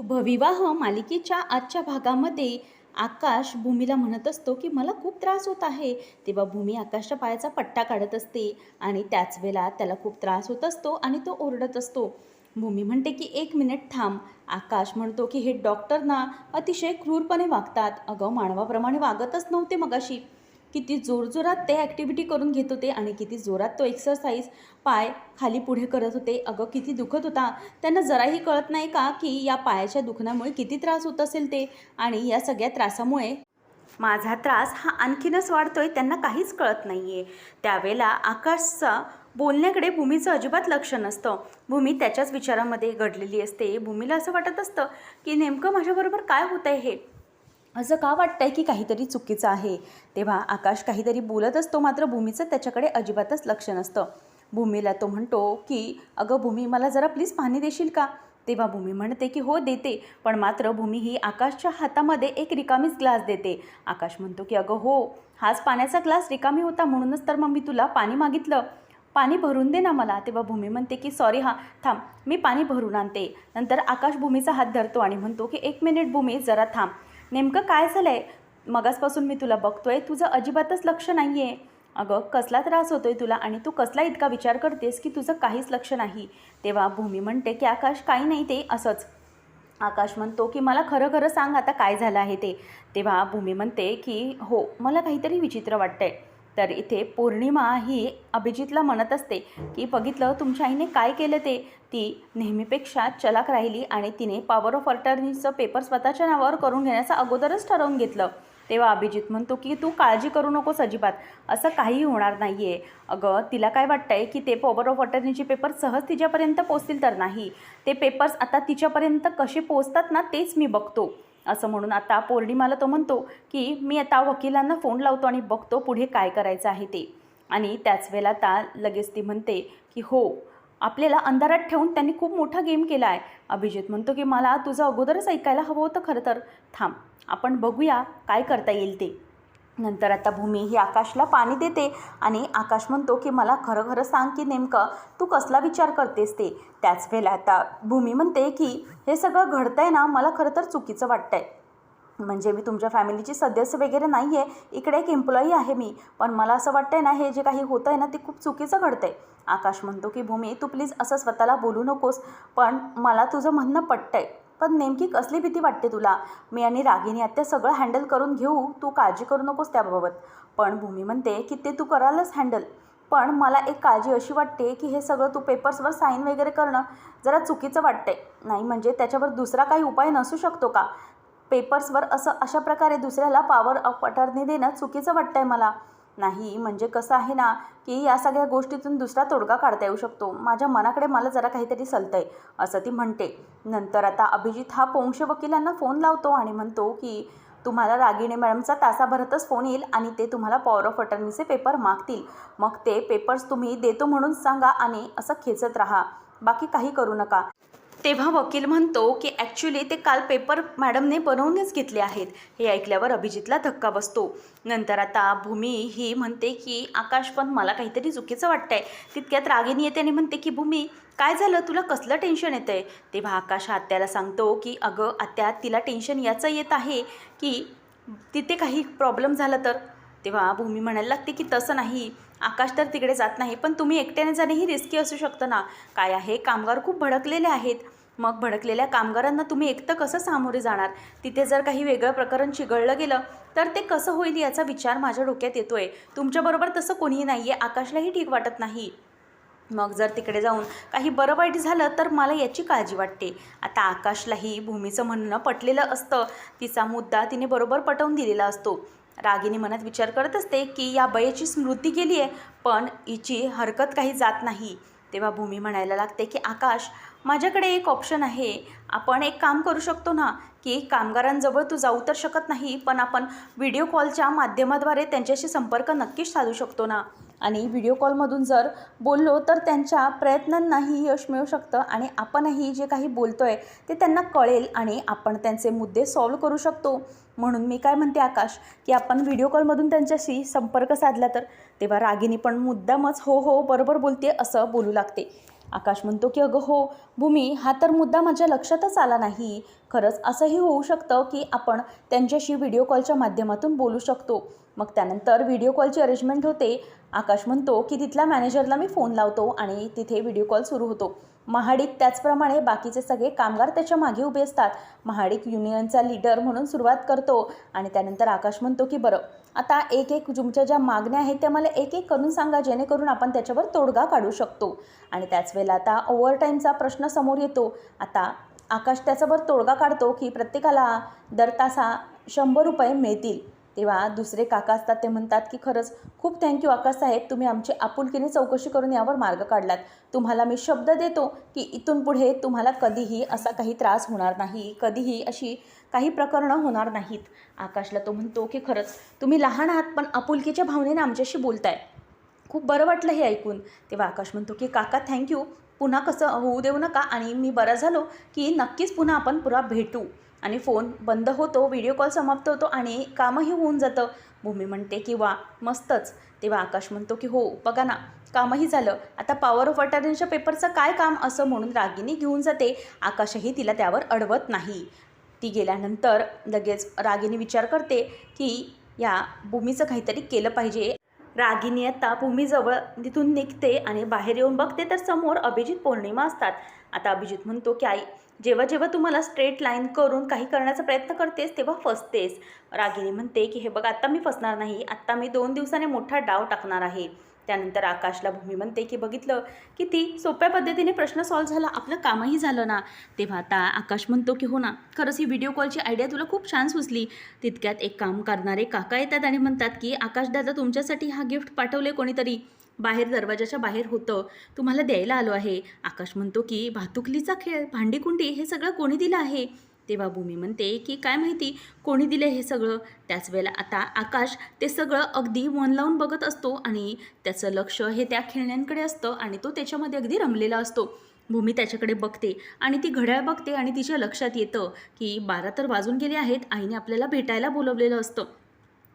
शुभविवाह मालिकेच्या आजच्या भागामध्ये आकाश भूमीला म्हणत असतो की मला खूप त्रास होत आहे. तेव्हा भूमी आकाशच्या पायाचा पट्टा काढत असते आणि त्याच वेळेला त्याला खूप त्रास होत असतो आणि तो ओरडत असतो. भूमी म्हणते की एक मिनिट थांब. आकाश म्हणतो की हे डॉक्टर ना अतिशय क्रूरपणे वागतात. अगं मानवाप्रमाणे वागतच नव्हते मगाशी. किती जोरजोरात ते ॲक्टिव्हिटी करून घेत होते आणि किती जोरात तो एक्सरसाइज पाय खाली पुढे करत होते. अगं किती दुखत होता. त्यांना जराही कळत नाही का की या पायाच्या दुखण्यामुळे किती त्रास होत असेल ते? आणि या सगळ्या त्रासामुळे माझा त्रास हा आणखीनच वाढतोय त्यांना काहीच कळत नाही आहे त्यावेळेला आकाशचा बोलण्याकडे भूमीचं अजिबात लक्ष नसतं. भूमी त्याच्याच विचारामध्ये घडलेली असते. भूमीला असं वाटत असतं की नेमकं माझ्याबरोबर काय होत आहे हे? असं का वाटतं आहे की काहीतरी चुकीचं आहे? तेव्हा आकाश काहीतरी बोलत असतो मात्र भूमीचं त्याच्याकडे अजिबातच लक्ष नसतं. भूमीला तो म्हणतो की अगं भूमी मला जरा प्लीज पाणी देशील का? तेव्हा भूमी म्हणते की हो देते. पण मात्र भूमी ही आकाशच्या हातामध्ये एक रिकामीच ग्लास देते. आकाश म्हणतो की अगं हो हाच पाण्याचा ग्लास रिकामी होता म्हणूनच तर मग मी तुला पाणी मागितलं. पाणी भरून दे ना मला. तेव्हा भूमी म्हणते की सॉरी हा थांब मी पाणी भरून आणते. नंतर आकाश भूमीचा हात धरतो आणि म्हणतो की एक मिनिट भूमी जरा थांब. नेमकं काय झालं आहे मगासपासून मी तुला बघतोय तुझं अजिबातच लक्ष नाही आहे अगं कसला त्रास होतोय तुला आणि तू कसला इतका विचार करतेस की तुझं काहीच लक्ष नाही? तेव्हा भूमी म्हणते की आकाश काही नाही ते असंच. आकाश म्हणतो की मला खरं खरं सांग आता काय झालं आहे ते. तेव्हा भूमी म्हणते की हो मला काहीतरी विचित्र वाटतंय. तर इथे पौर्णिमा ही अभिजितला म्हणत असते की बघितलं तुमच्या आईने काय केलं ते? ती नेहमीपेक्षा चलाक राहिली आणि तिने पॉवर ऑफ अटर्नीचं पेपर स्वतःच्या नावावर करून घेण्याचं अगोदरच ठरवून घेतलं. तेव्हा अभिजित म्हणतो की तू काळजी करू नकोस अजिबात. असं काही होणार नाही आहे अगं तिला काय वाटतंय की ते पॉवर ऑफ अटर्नीचे पेपर सहज तिच्यापर्यंत पोचतील तर नाही. ते पेपर्स आता तिच्यापर्यंत कसे पोचतात ना तेच मी बघतो. असं म्हणून आता पौर्णिमाला तो म्हणतो की मी आता वकिलांना फोन लावतो आणि बघतो पुढे काय करायचं आहे ते. आणि त्याच वेळेला आता लगेच ती म्हणते की हो आपल्याला अंधारात ठेवून त्यांनी खूप मोठा गेम केला आहे अभिजित म्हणतो की मला तुझं अगोदरच ऐकायला हवं होतं खरं तर. थांब आपण बघूया काय करता येईल ते. नंतर आता भूमी ही आकाशला पाणी देते आणि आकाश म्हणतो की मला खरं खरं सांग की नेमकं तू कसला विचार करतेस ते? त्याच वेळेला आता भूमी म्हणते की हे सगळं घडतंय ना मला खरं तर चुकीचं वाटतंय. म्हणजे मी तुमच्या फॅमिलीची सदस्य वगैरे नाही आहे इकडे एक एम्प्लॉई आहे मी पण मला असं वाटतंय ना हे जे काही होतं आहे ना ते खूप चुकीचं घडतंय. आकाश म्हणतो की भूमी तू प्लीज असं स्वतःला बोलू नकोस पण मला तुझं म्हणणं पटतंय. पण नेमकी कसली भीती वाटते तुला? मी आणि रागिनी आत्या सगळं हँडल करून घेऊ तू काळजी करू नकोस त्याबाबत. पण भूमी म्हणते की ते तू करालच हँडल पण मला एक काळजी अशी वाटते की हे सगळं तू पेपर्सवर साईन वगैरे करणं जरा चुकीचं वाटतंय. नाही म्हणजे त्याच्यावर दुसरा काही उपाय नसू शकतो का? पेपर्सवर असं अशा प्रकारे दुसऱ्याला पॉवर ऑफ अटर्नी देणं चुकीचं वाटतंय मला. नाही म्हणजे कसं आहे ना की या सगळ्या गोष्टीतून दुसरा तोडगा काढता येऊ शकतो. माझ्या मनाकडे मला जरा काहीतरी सलतंय असं ती म्हणते. नंतर आता अभिजित हा पोंक्ष वकिलांना फोन लावतो आणि म्हणतो की तुम्हाला रागिणी मॅडमचा तासाभरातच फोन येईल आणि ते तुम्हाला पॉवर ऑफ अटर्नीचे पेपर मागतील. मग ते पेपर्स तुम्ही देतो म्हणून सांगा आणि असं खेचत राहा. बाकी काही करू नका. तेव्हा वकील म्हणतो की ॲक्च्युली ते काल पेपर मॅडमने बनवूनच घेतले आहेत. हे ऐकल्यावर अभिजितला धक्का बसतो. नंतर आता भूमी ही म्हणते की आकाश पण मला काहीतरी चुकीचं वाटतंय. तितक्यात रागिनी येते आणि म्हणते की भूमी काय झालं? तुला कसलं टेन्शन येतं आहे तेव्हा आकाश आत्याला सांगतो की अगं आत्या तिला टेन्शन याचं येत आहे की तिथे काही प्रॉब्लेम झाला तर? तेव्हा भूमी म्हणायला लागते की तसं नाही. आकाश तर तिकडे जात नाही पण तुम्ही एकट्याने जाणेही रिस्की असू शकतं ना. काय आहे? कामगार खूप भडकलेले आहेत. मग भडकलेल्या कामगारांना तुम्ही एकटं कसं सामोरे जाणार? तिथे जर काही वेगळं प्रकरण चिघळलं गेलं तर ते कसं होईल याचा विचार माझ्या डोक्यात येतो आहे तुमच्याबरोबर तसं कोणीही नाही आहे आकाशलाही ठीक वाटत नाही. मग जर तिकडे जाऊन काही बरं वाईट झालं तर मला याची काळजी वाटते. आता आकाशलाही भूमीचं म्हणणं पटलेलं असतं. तिचा मुद्दा तिने बरोबर पटवून दिलेला असतो. रागिनी मनात विचार करत असते की या बयेची स्मृती गेली आहे पण हिची हरकत काही जात नाही. तेव्हा भूमी म्हणायला लागते की आकाश माझ्याकडे एक ऑप्शन आहे. आपण एक काम करू शकतो ना? की कामगारांजवळ तू जाऊ तर शकत नाही पण आपण व्हिडिओ कॉलच्या माध्यमाद्वारे त्यांच्याशी संपर्क नक्कीच साधू शकतो ना? आणि व्हिडिओ कॉलमधून जर बोललो तर त्यांच्या प्रयत्नांनाही यश मिळू शकतं आणि आपणही जे काही बोलतो आहे ते त्यांना कळेल आणि आपण त्यांचे मुद्दे सॉल्व करू शकतो. म्हणून मी काय म्हणते आकाश की आपण व्हिडिओ कॉलमधून त्यांच्याशी संपर्क साधला तर? तेव्हा रागिनी पण मुद्दामच हो हो बरोबर बोलते असं बोलू लागते. आकाश म्हणतो की अगं हो भूमी हा तर मुद्दा माझ्या लक्षातच आला नाही. खरंच असंही होऊ शकतं की आपण त्यांच्याशी व्हिडिओ कॉलच्या माध्यमातून बोलू शकतो. मग त्यानंतर व्हिडिओ कॉलची अरेंजमेंट होते. आकाश म्हणतो की तिथल्या मॅनेजरला मी फोन लावतो आणि तिथे व्हिडिओ कॉल सुरू होतो. महाडिक त्याचप्रमाणे बाकीचे सगळे कामगार त्याच्यामागे उभे असतात. महाडिक युनियनचा लीडर म्हणून सुरुवात करतो आणि त्यानंतर आकाश म्हणतो की बरं आता एक एक तुमच्या ज्या मागण्या आहेत त्या मला एक एक करून सांगा जेणेकरून आपण त्याच्यावर तोडगा काढू शकतो. आणि त्याच वेळेला आता ओव्हरटाईमचा प्रश्न समोर येतो. आता आकाश त्याच्यावर तोडगा काढतो की प्रत्येकाला दर तासा शंभर रुपये मिळतील. तेव्हा दुसरे काका असतात ते म्हणतात की खरंच खूप थँक्यू आकाश साहेब तुम्ही आमची आपुलकीने चौकशी करून यावर मार्ग काढलात. तुम्हाला मी शब्द देतो की इथून पुढे तुम्हाला कधीही असा काही त्रास होणार नाही कधीही अशी काही प्रकरणं होणार नाहीत. आकाशला तो म्हणतो की खरंच तुम्ही लहान आहात पण आपुलकीच्या भावनेने आमच्याशी बोलताय. खूप बरं वाटलं हे ऐकून. तेव्हा आकाश म्हणतो की काका थँक्यू पुन्हा कसं होऊ देऊ नका आणि मी बरं झालो की नक्कीच पुन्हा आपण पुरा भेटू. आणि फोन बंद होतो व्हिडिओ कॉल समाप्त होतो आणि कामही होऊन जातं. भूमी म्हणते की वा मस्तच. तेव्हा आकाश म्हणतो की हो बघा ना कामही झालं. आता पॉवर ऑफ अटर्नीच्या पेपरचं काय काम असं म्हणून रागिनी घेऊन जाते? आकाशही तिला त्यावर अडवत नाही. ती गेल्यानंतर लगेच रागिनी विचार करते की या भूमीचं काहीतरी केलं पाहिजे. रागिनी आता भूमीजवळ तिथून निघते आणि बाहेर येऊन बघते तर समोर अभिजित पौर्णिमा असतात. आता अभिजित म्हणतो की आई जेव्हा जेव्हा तुम्हाला स्ट्रेट लाईन करून काही करण्याचा प्रयत्न करतेस तेव्हा फसतेस. रागिनी म्हणते की हे बघ आत्ता मी फसणार नाही. आत्ता मी दोन दिवसाने मोठा डाव टाकणार आहे. त्यानंतर आकाशला भूमी म्हणते की बघितलं की ती सोप्या पद्धतीने प्रश्न सॉल्व्ह झाला. आपलं कामही झालं ना. तेव्हा आता आकाश म्हणतो की हो ना. खरंच ही व्हिडिओ कॉलची आयडिया तुला खूप छान सुचली. तितक्यात एक काम करणारे काका येतात आणि म्हणतात की आकाश दादा तुमच्यासाठी हा गिफ्ट पाठवले कोणीतरी. बाहेर दरवाजाच्या बाहेर होतं. तुम्हाला द्यायला आलो आहे. आकाश म्हणतो की भातुकलीचा खेळ भांडीकुंडी हे सगळं कोणी दिलं आहे? तेव्हा भूमी म्हणते की काय माहिती कोणी दिलं हे सगळं? त्याच वेळेला आता आकाश ते सगळं अगदी मन लावून बघत असतो आणि त्याचं लक्ष हे त्या खेळण्यांकडे असतं आणि तो त्याच्यामध्ये अगदी रमलेला असतो. भूमी त्याच्याकडे बघते आणि ती घड्याळ बघते आणि तिच्या लक्षात येतं की बारा तर वाजून गेले आहेत आईने आपल्याला भेटायला बोलवलेलं असतं.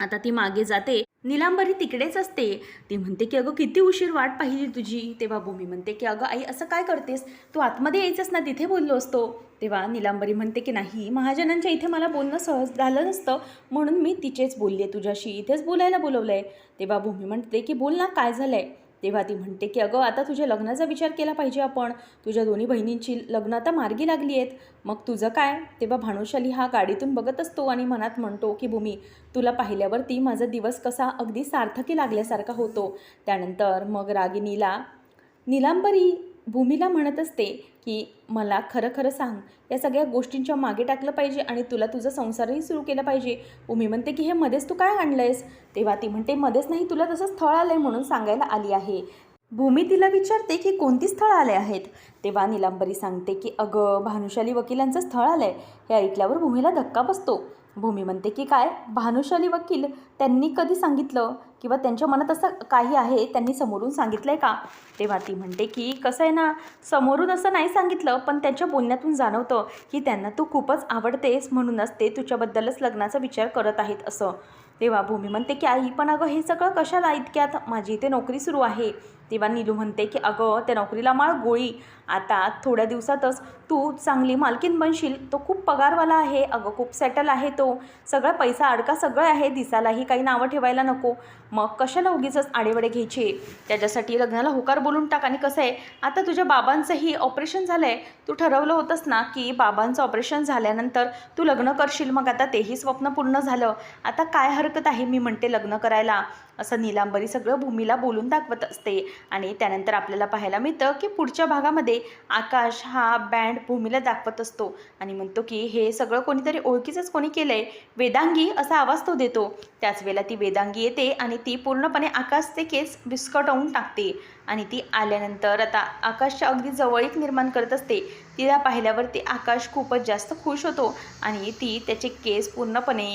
आता ती मागे जाते निलांबरी तिकडेच असते. ती म्हणते की अगं किती उशीर वाट पाहिली तुझी. तेव्हा भूमी म्हणते की अगं आई असं काय करतेस? तू आतमध्ये यायचंस ना तिथे बोललो असतो. तेव्हा निलांबरी म्हणते की नाही महाजनांच्या इथे मला बोलणं सहज झालं नसतं म्हणून मी तिचेच बोलली आहे तुझ्याशी. इथेच बोलायला बोलवलं आहे तेव्हा भूमी म्हणते की बोल ना काय झालं आहे तेव्हा ती म्हणते की अगं आता तुझ्या लग्नाचा विचार केला पाहिजे आपण. तुझ्या दोन्ही बहिणींची लग्न आता मार्गी लागली आहेत. मग तुझं काय? तेव्हा भानुशाली हा गाडीतून बघत असतो आणि मनात म्हणतो की भूमी तुला पाहिल्यावरती माझा दिवस कसा अगदी सार्थकी लागल्यासारखा होतो. त्यानंतर मग रागिनीला निलांबरी भूमीला म्हणत असते की मला खरं खरं सांग या सगळ्या गोष्टींच्या मागे टाकलं पाहिजे आणि तुला तुझा संसारही सुरू केला पाहिजे. भूमी म्हणते की हे मध्येच तू काय आणलं आहेस तेव्हा ती म्हणते मध्येच नाही तुला तसं स्थळ आलं आहे म्हणून सांगायला आली आहे. भूमी तिला विचारते की कोणती स्थळ आले आहेत? तेव्हा निलांबरी सांगते की अगं भानुशाली वकिलांचं स्थळ आलं आहे हे ऐकल्यावर भूमीला धक्का बसतो. भूमी म्हणते की काय? भानुशाली वकील त्यांनी कधी सांगितलं? किंवा त्यांच्या मनात असं काही आहे त्यांनी समोरून सांगितलं आहे का? तेव्हा ती म्हणते की कसं आहे ना समोरून असं नाही सांगितलं पण त्यांच्या बोलण्यातून जाणवतं की त्यांना तू खूपच आवडतेस म्हणूनच ते तुझ्याबद्दलच लग्नाचा विचार करत आहेत असं. तेव्हा भूमी म्हणते की आई पण अगं हे सगळं कशाला? इतक्यात माझी इथे नोकरी सुरू आहे. तेव्हा नीलू म्हणते की अगं त्या नोकरीला माळ गोळी. आता थोड्या दिवसातच तू चांगली मालकीन बनशील. तो खूप पगारवाला आहे. अगं खूप सेटल आहे तो. सगळा पैसा अडका सगळं आहे. दिसायलाही काही नावं ठेवायला नको. मग कशाला उगीच आडेवडे घ्यायचे? त्याच्यासाठी लग्नाला होकार बोलून टाक आणि कसं आहे? आता तुझ्या बाबांचंही ऑपरेशन झालं आहे तू ठरवलं होतंस ना की बाबांचं ऑपरेशन झाल्यानंतर तू लग्न करशील. मग आता तेही स्वप्न पूर्ण झालं. आता काय हरकत आहे? मी म्हणते लग्न करायला. असं निलांबरी सगळं भूमीला बोलून दाखवत असते. आणि त्यानंतर आपल्याला पाहायला मिळतं की पुढच्या भागामध्ये आकाश हा बँड भूमीला दाखवत असतो. आणि म्हणतो की हे सगळं कोणीतरी ओळखीचंच कोणी केलं आहे वेदांगी असा आवाज तो देतो. त्याच वेळेला ती वेदांगी येते आणि ती पूर्णपणे आकाशचे केस विस्कटवून टाकते. आणि ती आल्यानंतर आता आकाशच्या अगदी जवळीक निर्माण करत असते. तिला पाहिल्यावरती आकाश खूपच जास्त खुश होतो आणि ती त्याचे केस पूर्णपणे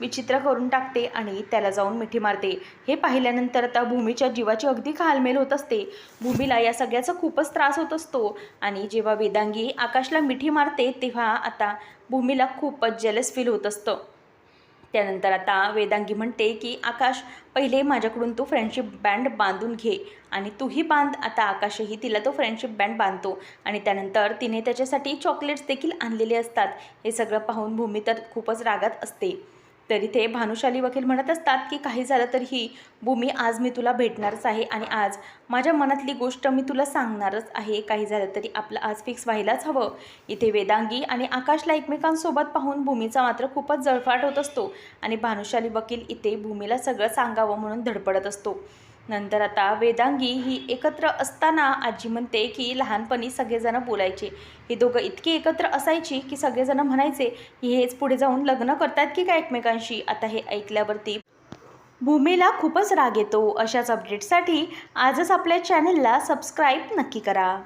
विचित्र करून टाकते आणि त्याला जाऊन मिठी मारते. हे पाहिल्यानंतर आता भूमीच्या जीवाची अगदी घालमेल होत असते. भूमीला या सगळ्याचा खूपच त्रास होत असतो आणि जेव्हा वेदांगी आकाशला मिठी मारते तेव्हा आता भूमीला खूपच जेलस फील होत असतं. त्यानंतर आता वेदांगी म्हणते की आकाश पहिले माझ्याकडून तू फ्रेंडशिप बँड बांधून घे आणि तूही बांध. आता आकाशही तिला तो फ्रेंडशिप बँड बांधतो. आणि त्यानंतर तिने त्याच्यासाठी चॉकलेट्स देखील आणलेले असतात. हे सगळं पाहून भूमी तर खूपच रागात असते. तर इथे भानुशाली वकील म्हणत असतात की काही झालं तरीही भूमी आज मी तुला भेटणारच आहे आणि आज माझ्या मनातली गोष्ट मी तुला सांगणारच आहे. काही झालं तरी आपलं आज फिक्स व्हायलाच हवं. इथे वेदांगी आणि आकाशला एकमेकांसोबत पाहून भूमीचा मात्र खूपच जळफाट होत असतो आणि भानुशाली वकील इथे भूमीला सगळं सांगावं म्हणून धडपडत असतो. नंतर आता वेदांगी ही एकत्र असताना आजी म्हणते की लहानपणी सगळेजण बोलायचे. हे दोघं इतकी एकत्र असायची की सगळेजण म्हणायचे की हेच पुढे जाऊन लग्न करतात की काय एकमेकांशी? आता हे ऐकल्यावरती भूमीला खूपच राग येतो. अशाच अपडेटसाठी आजच आपल्या चॅनलला सबस्क्राईब नक्की करा.